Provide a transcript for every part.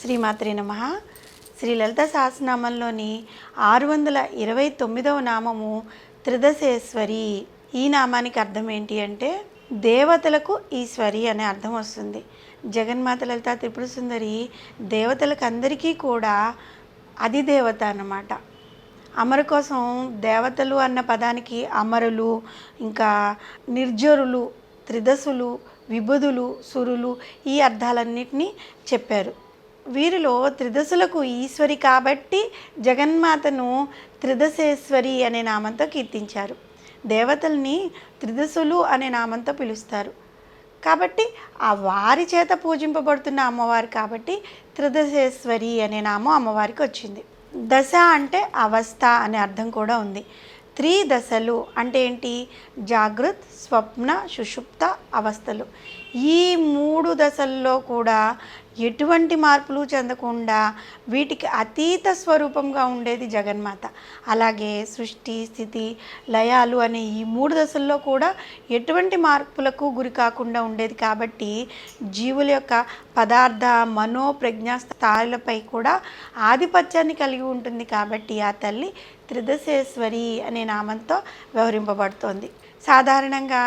శ్రీమాత్రి నమ. శ్రీ లలిత సహస్రనామంలోని ఆరు వందల ఇరవై తొమ్మిదవ నామము త్రిదశేశ్వరి. ఈ నామానికి అర్థం ఏంటి అంటే దేవతలకు ఈశ్వరి అనే అర్థం వస్తుంది. జగన్మాత లలిత త్రిపుర సుందరి దేవతలకు అందరికీ కూడా అధిదేవత అన్నమాట. అమరు కోసం దేవతలు అన్న పదానికి అమరులు ఇంకా నిర్జరులు త్రిదశులు విబుధులు సురులు ఈ అర్థాలన్నింటినీ చెప్పారు. వీరిలో త్రిదశులకు ఈశ్వరి కాబట్టి జగన్మాతను త్రిదశేశ్వరి అనే నామంతో కీర్తించారు. దేవతల్ని త్రిదశులు అనే నామంతో పిలుస్తారు. కాబట్టి ఆ వారి చేత పూజింపబడుతున్న అమ్మవారు కాబట్టి త్రిదశేశ్వరి అనే నామం అమ్మవారికి వచ్చింది. దశ అంటే అవస్థ అనే అర్థం కూడా ఉంది. త్రీ దశలు అంటే ఏంటి? జాగృత్ స్వప్న సుషుప్త అవస్థలు. ఈ మూడు దశల్లో కూడా ఎటువంటి మార్పులు చెందకుండా వీటికి అతీత స్వరూపంగా ఉండేది జగన్మాత. అలాగే సృష్టి స్థితి లయాలు అనే ఈ మూడు దశల్లో కూడా ఎటువంటి మార్పులకు గురి కాకుండా ఉండేది. కాబట్టి జీవుల యొక్క పదార్థ మనో ప్రజ్ఞా స్థాయిలపై కూడా ఆధిపత్యాన్ని కలిగి ఉంటుంది. కాబట్టి ఆ తల్లి త్రిదశేశ్వరి అనే నామంతో వ్యవహరింపబడుతోంది. సాధారణంగా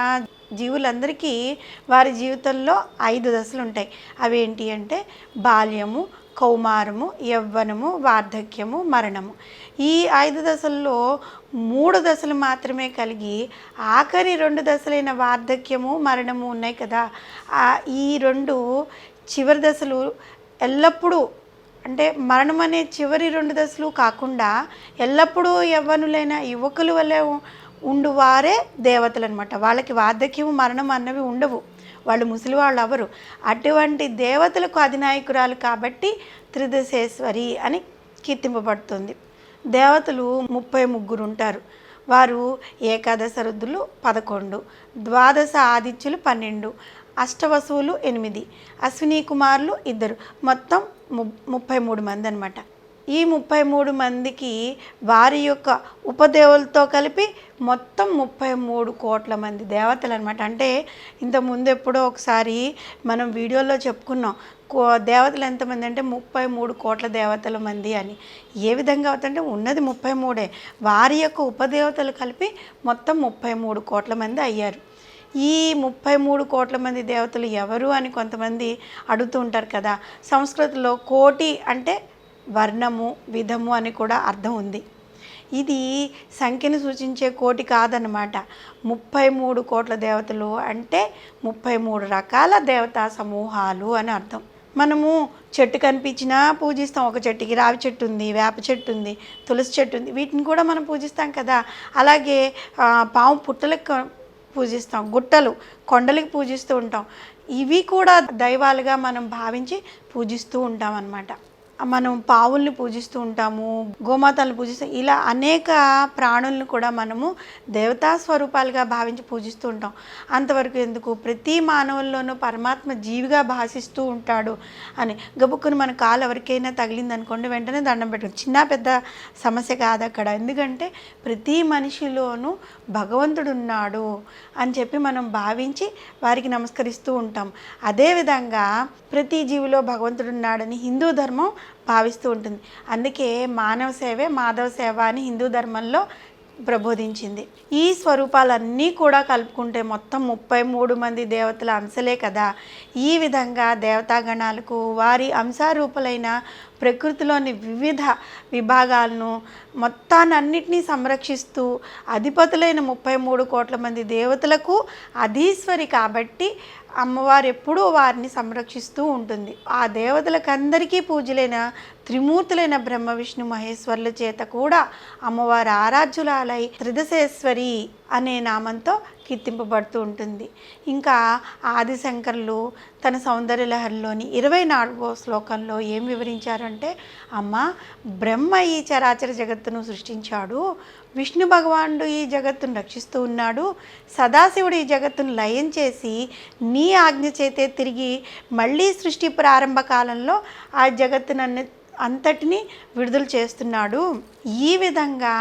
జీవులందరికీ వారి జీవితంలో ఐదు దశలు ఉంటాయి. అవి ఏంటి అంటే బాల్యము కౌమారము యవ్వనము వార్ధక్యము మరణము. ఈ ఐదు దశల్లో మూడు దశలు మాత్రమే కలిగి ఆఖరి రెండు దశలైన వార్ధక్యము మరణము ఉన్నాయి కదా. ఈ రెండు చివరి దశలు ఎల్లప్పుడూ అంటే మరణం అనే చివరి రెండు దశలు కాకుండా ఎల్లప్పుడూ యవ్వనులైన యువకుల వల్ల ఉండువారే దేవతలు అనమాట వాళ్ళకి వార్ధక్యము మరణం అన్నవి ఉండవు. వాళ్ళు ముసలి వాళ్ళు అవరు అటువంటి దేవతలకు అధినాయకురాలు కాబట్టి త్రిదశేశ్వరి అని కీర్తింపబడుతుంది. దేవతలు ముప్పై ముగ్గురు ఉంటారు వారు ఏకాదశ రుద్రులు పదకొండు ద్వాదశ ఆదిత్యులు పన్నెండు అష్టవసువులు ఎనిమిది అశ్విని కుమారులు ఇద్దరు. మొత్తం ము ముప్పై మూడు మంది అనమాట ఈ ముప్పై మూడు మందికి వారి యొక్క ఉపదేవులతో కలిపి మొత్తం ముప్పై మూడు కోట్ల మంది దేవతలు అనమాట అంటే ఇంతకుముందు ఎప్పుడో ఒకసారి మనం వీడియోలో చెప్పుకున్నాం కో దేవతలు ఎంతమంది అంటే ముప్పై మూడు కోట్ల దేవతల మంది అని. ఏ విధంగా అవుతుందంటే ఉన్నది ముప్పై మూడే. వారి యొక్క ఉపదేవతలు కలిపి మొత్తం ముప్పై మూడు కోట్ల మంది అయ్యారు. ఈ ముప్పై మూడు కోట్ల మంది దేవతలు ఎవరు అని కొంతమంది అడుగుతూ ఉంటారు కదా. సంస్కృతిలో కోటి అంటే వర్ణము విధము అని కూడా అర్థం ఉంది. ఇది సంఖ్యను సూచించే కోటి కాదనమాట ముప్పై మూడు కోట్ల దేవతలు అంటే ముప్పై మూడు రకాల దేవతా సమూహాలు అని అర్థం. మనము చెట్టు కనిపించినా పూజిస్తాం. ఒక చెట్టుకి రావి చెట్టు ఉంది వేప చెట్టు ఉంది తులసి చెట్టు ఉంది. వీటిని కూడా మనం పూజిస్తాం కదా. అలాగే పాము పుట్టలకు పూజిస్తాం. గుట్టలు కొండలకి పూజిస్తూ ఉంటాం. ఇవి కూడా దైవాలుగా మనం భావించి పూజిస్తూ ఉంటాం అన్నమాట మనం పావుల్ని పూజిస్తూ ఉంటాము గోమాతలను పూజిస్తాం ఇలా అనేక ప్రాణులను కూడా మనము దేవతా స్వరూపాలుగా భావించి పూజిస్తూ ఉంటాం. అంతవరకు ఎందుకు? ప్రతి మానవుల్లోనూ పరమాత్మ జీవిగా భాషిస్తూ ఉంటాడు అని. గబుక్కుని మన కాలు ఎవరికైనా తగిలింది అనుకోండి వెంటనే దండం పెట్టడం చిన్న పెద్ద సమస్య కాదు అక్కడ. ఎందుకంటే ప్రతి మనిషిలోనూ భగవంతుడు ఉన్నాడు అని చెప్పి మనం భావించి వారికి నమస్కరిస్తూ ఉంటాం. అదేవిధంగా ప్రతి జీవిలో భగవంతుడు ఉన్నాడని హిందూ ధర్మం భావిస్తూ ఉంటుంది. అందుకే మానవ సేవే మాధవ సేవ అని హిందూ ధర్మంలో ప్రబోధించింది. ఈ స్వరూపాలన్నీ కూడా కలుపుకుంటే మొత్తం ముప్పై మూడు మంది దేవతల అంశలే కదా. ఈ విధంగా దేవతాగణాలకు వారి అంశారూపులైన ప్రకృతిలోని వివిధ విభాగాలను మొత్తానన్నిటినీ సంరక్షిస్తూ అధిపతులైన ముప్పై మూడు కోట్ల మంది దేవతలకు అధీశ్వరి కాబట్టి అమ్మవారు ఎప్పుడూ వారిని సంరక్షిస్తూ ఉంటుంది. ఆ దేవతలకు అందరికీ పూజలైన త్రిమూర్తులైన బ్రహ్మ విష్ణు మహేశ్వరుల చేత కూడా అమ్మవారు ఆరాధ్యులాలై త్రిదశేశ్వరి అనే నామంతో కీర్తింపబడుతూ ఉంటుంది. ఇంకా ఆదిశంకర్లు తన సౌందర్య లహరిలోని ఇరవై నాలుగో శ్లోకంలో ఏం వివరించారంటే అమ్మ బ్రహ్మ ఈ చరాచర జగత్తును సృష్టించాడు. విష్ణు భగవానుడు ఈ జగత్తును రక్షిస్తూ ఉన్నాడు. సదాశివుడు ఈ జగత్తును లయం చేసి నీ ఆజ్ఞ చేతే తిరిగి మళ్ళీ సృష్టి ప్రారంభ కాలంలో ఆ జగత్తునన్ని అంతటినీ విడుదల చేస్తున్నాడు. ఈ విధంగా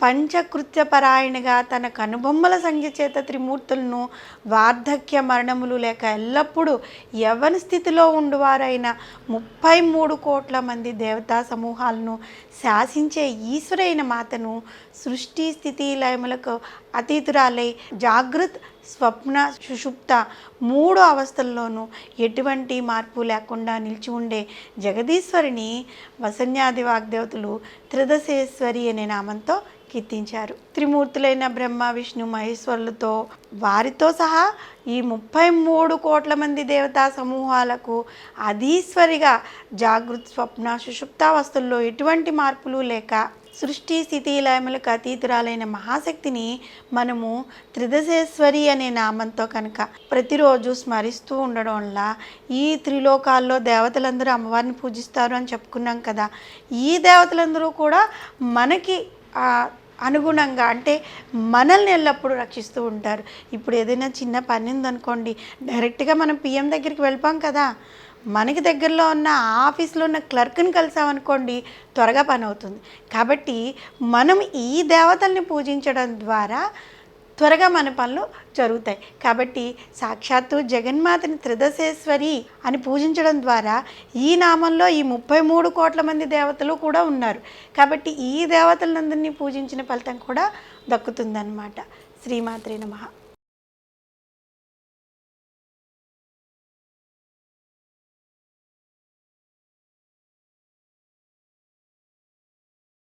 పంచకృత్యపరాయణగా తన కనుబొమ్మల సంఖ్య చేత త్రిమూర్తులను వార్ధక్య మరణములు లేక ఎల్లప్పుడూ యవన స్థితిలో ఉండువారైన ముప్పై మూడు కోట్ల మంది దేవతా సమూహాలను శాసించే ఈశ్వరైన మాతను సృష్టి స్థితి లయములకు అతీతురాలై జాగృత్ స్వప్న సుషుప్త మూడు అవస్థల్లోనూ ఎటువంటి మార్పు లేకుండా నిలిచి ఉండే జగదీశ్వరిని వసన్యాది వాగ్దేవతలు త్రిదశేశ్వరి అనే నామంతో కీర్తించారు. త్రిమూర్తులైన బ్రహ్మ విష్ణు మహేశ్వరులతో వారితో సహా ఈ ముప్పై మూడు కోట్ల మంది దేవతా సమూహాలకు అధీశ్వరిగా జాగృత్ స్వప్న సుషుప్తావస్థల్లో ఎటువంటి మార్పులు లేక సృష్టి స్థితి లయములకు అతీతురాలైన మహాశక్తిని మనము త్రిదశేశ్వరి అనే నామంతో కనుక ప్రతిరోజు స్మరిస్తూ ఉండడం వల్ల ఈ త్రిలోకాల్లో దేవతలందరూ అమ్మవారిని పూజిస్తారు అని చెప్పుకున్నాం కదా. ఈ దేవతలందరూ కూడా మనకి అనుగుణంగా అంటే మనల్ని ఎల్లప్పుడూ రక్షిస్తూ ఉంటారు. ఇప్పుడు ఏదైనా చిన్న పని ఉందనుకోండి డైరెక్ట్గా మనం పిఎం దగ్గరికి వెళ్ళిపోం కదా. మనకి దగ్గరలో ఉన్న ఆఫీస్లో ఉన్న క్లర్క్ని కలిసామనుకోండి త్వరగా పని అవుతుంది కాబట్టి మనం ఈ దేవతల్ని పూజించడం ద్వారా త్వరగా మన పనులు జరుగుతాయి. కాబట్టి సాక్షాత్తు జగన్మాతని త్రిదశేశ్వరి అని పూజించడం ద్వారా ఈ నామంలో ఈ ముప్పై మూడు కోట్ల మంది దేవతలు కూడా ఉన్నారు. కాబట్టి ఈ దేవతలందరినీ పూజించిన ఫలితం కూడా దక్కుతుందన్నమాట. శ్రీమాత్రి నమహా